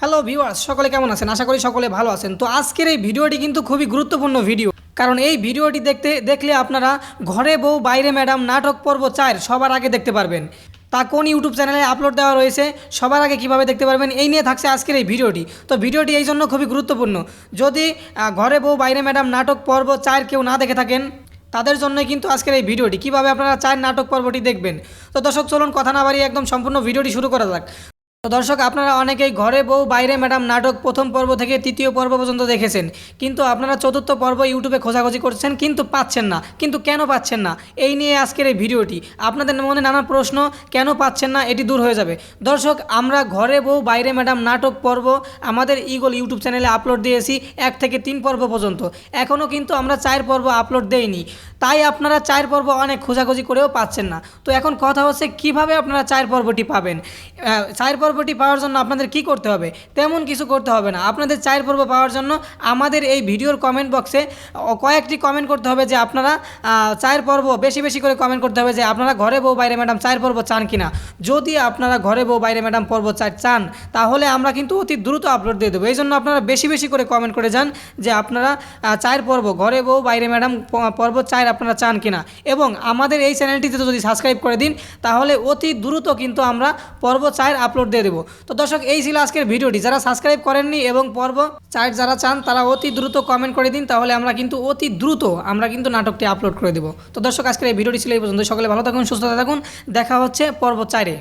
Hello viewers সকলে কেমন আছেন? আশা করি সকলে ভালো আছেন। তো আজকের এই ভিডিওটি কিন্তু খুবই গুরুত্বপূর্ণ ভিডিও কারণ এই ভিডিওটি দেখতে, দেখলে আপনারা ঘরে বউ, বাইরে ম্যাডাম নাটক পর্ব চার সবার আগে দেখতে পারবেন। তা কোন ইউটিউব চ্যানেলে আপলোড দেওয়া রয়েছে, সবার আগে কীভাবে দেখতে পারবেন, এই নিয়ে থাকছে আজকের এই ভিডিওটি। তো ভিডিওটি এই জন্য খুবই গুরুত্বপূর্ণ। যদি ঘরে বউ, বাইরে ম্যাডাম নাটক পর্ব চায়ের কেউ না দেখে থাকেন, তাদের জন্যই কিন্তু আজকের এই ভিডিওটি। কীভাবে আপনারা চায়ের, নাটক পর্বটি দেখবেন? তো দর্শক, চলুন কথা না বাড়িয়ে একদম সম্পূর্ণ ভিডিওটি শুরু করা যাক। তো দর্শক, আপনারা অনেকেই ঘরে বউ, বাইরে ম্যাডাম নাটক প্রথম পর্ব থেকে তৃতীয় পর্ব পর্যন্ত দেখেছেন। কিন্তু আপনারা চতুর্থ পর্ব ইউটিউবে খোঁজাখুঁজি করছেন, কিন্তু পাচ্ছেন না। কিন্তু কেন পাচ্ছেন না? এই নিয়ে আজকের এই ভিডিওটি। আপনাদের মনে নানা প্রশ্ন, কেন পাচ্ছেন না, এটি দূর হয়ে যাবে। দর্শক, আমরা ঘরে বউ, বাইরে ম্যাডাম নাটক পর্ব আমাদের ইগল ইউটিউব চ্যানেলে আপলোড দিয়েছি, এক থেকে তিন পর্ব পর্যন্ত। এখনও কিন্তু আমরা চার পর্ব আপলোড দেইনি। তাই আপনারা চায়ের পর্ব অনেক খোঁজাখুঁজি করেও পাচ্ছেন না। তো এখন কথা হচ্ছে, কীভাবে আপনারা চায়ের পর্বটি পাবেন? চায়ের পর্বটি পাওয়ার জন্য আপনাদের কি করতে হবে? তেমন কিছু করতে হবে না। আপনাদের চায়ের পর্ব পাওয়ার জন্য আমাদের এই ভিডিওর কমেন্ট বক্সে কয়েকটি কমেন্ট করতে হবে যে আপনারা চায়ের পর্ব বেশি বেশি করে কমেন্ট করতে হবে যে আপনারা ঘরে বউ, বাইরে ম্যাডাম চায়ের পর্ব চান কিনা। যদি আপনারা ঘরে বউ, বাইরে ম্যাডাম পর্ব চান, তাহলে আমরা কিন্তু অতি দ্রুত আপলোড দিয়ে দেবো। এই জন্য আপনারা বেশি বেশি করে কমেন্ট করে যান যে আপনারা চায়ের পর্ব ঘরে বউ, বাইরে ম্যাডাম পর্ব পর্ব চার আপনারা চান কিনা। এবং আমাদের এই চ্যানেলটিতে যদি সাবস্ক্রাইব করে দিন, তাহলে অতি দ্রুত কিন্তু আমরা পর্ব চায়ের আপলোড দিয়ে দেবো। তো দর্শক, এই ছিল আজকের ভিডিওটি। যারা সাবস্ক্রাইব করেননি এবং পর্ব চায়ের যারা চান, তারা অতি দ্রুত কমেন্ট করে দিন, তাহলে আমরা কিন্তু অতি দ্রুত আমরা কিন্তু নাটকটি আপলোড করে দেবো। তো দর্শক, আজকের এই ভিডিওটি ছিল এই পর্যন্ত সকলে ভালো থাকুন, সুস্থ থাকুন। দেখা হচ্ছে পর্ব চারে